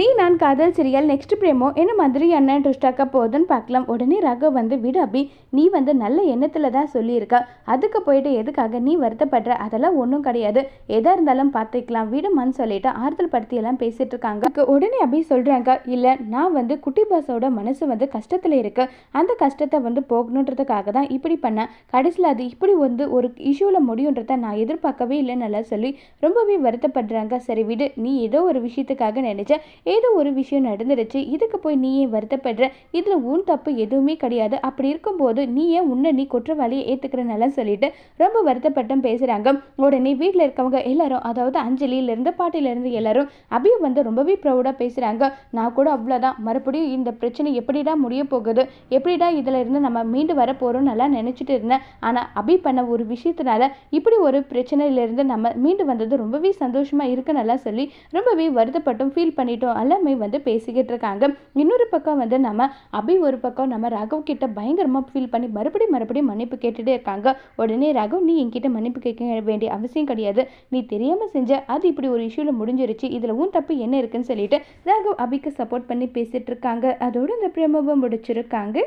நீ நான் காதல் சீரியல் நெக்ஸ்ட் பிரேமோ? என்ன மாதிரி அண்ணன் ட்விஸ்டாக்க போகுதுன்னு பார்க்கலாம். உடனே ராகவ் வந்து விடு அபி நீ வந்து நல்ல எண்ணத்தில் தான் சொல்லியிருக்க. அதுக்கு போயிட்டு எதுக்காக நீ வருத்தப்படுற? அதெல்லாம் ஒன்றும் கிடையாது. எதாக இருந்தாலும் பார்த்துக்கலாம். விடுமான்னு சொல்லிட்டு ஆறுதல் படுத்தியெல்லாம் பேசிட்டு இருக்காங்க. உடனே அபி சொல்கிறாங்க இல்லை நான் வந்து குட்டி பாஸோட மனசு வந்து கஷ்டத்தில் இருக்கு. அந்த கஷ்டத்தை வந்து போகணுன்றதுக்காக தான் இப்படி பண்ணேன். கடைசியில் அது இப்படி வந்து ஒரு இஷ்யூவில் முடியுன்றத நான் எதிர்பார்க்கவே இல்லைன்னு நல்லா சொல்லி ரொம்பவே வருத்தப்படுறாங்க. சரி விடு. நீ ஏதோ ஒரு விஷயத்துக்காக நினைச்ச. ஏதோ ஒரு விஷயம் நடந்துடுச்சு இதுக்கு போய் நீ ஏன் வருத்தப்படுற? இதில் உன் தப்பு எதுவுமே கிடையாது. அப்படி இருக்கும்போது நீ ஏன் உன்னை நீ குற்றவாளியை ஏற்றுக்கிறனெல்லாம் சொல்லிட்டு ரொம்ப வருத்தப்பட்டும் பேசுகிறாங்க உடனே வீட்டில் இருக்கவங்க எல்லாரும் அதாவது அஞ்சலியிலேருந்து பாட்டிலேருந்து எல்லாரும் அபியை வந்து ரொம்பவே ப்ரௌடாக பேசுகிறாங்க நான் கூட அவ்வளோதான் மறுபடியும் இந்த பிரச்சனை எப்படிடா முடிய போகுது? எப்படிடா இதில் இருந்து நம்ம மீண்டு வர போகிறோம் நல்லா நினச்சிட்டு இருந்தேன். ஆனால் அபி பண்ண ஒரு விஷயத்தினால இப்படி ஒரு பிரச்சனையிலேருந்து நம்ம மீண்டு வந்தது ரொம்பவே சந்தோஷமாக இருக்குன்னு நல்லா சொல்லி ரொம்பவே வருத்தப்பட்டும் ஃபீல் பண்ணிட்டோம். எல்லாமே வந்து பேசிக்கிட்டு இருக்காங்க இன்னொரு பக்கம் வந்து நம்ம அபி ஒரு பக்கம் நம்ம ரகவ் கிட்ட பயங்கரமாக ஃபீல் பண்ணி மறுபடியும் மறுபடியும் மன்னிப்பு கேட்டுகிட்டே இருக்காங்க. உடனே ரகவ் நீ என்கிட்ட மன்னிப்பு கேட்க வேண்டிய அவசியம் கிடையாது. நீ தெரியாமல் செஞ்ச அது இப்படி ஒரு இஷ்யூவில் முடிஞ்சிருச்சு. இதில் உன் தப்பு என்ன இருக்குன்னு சொல்லிட்டு ராகவ் அபிக்கு சப்போர்ட் பண்ணி பேசிட்டு இருக்காங்க அதோட இந்த பிரேமவை முடிச்சிருக்காங்க.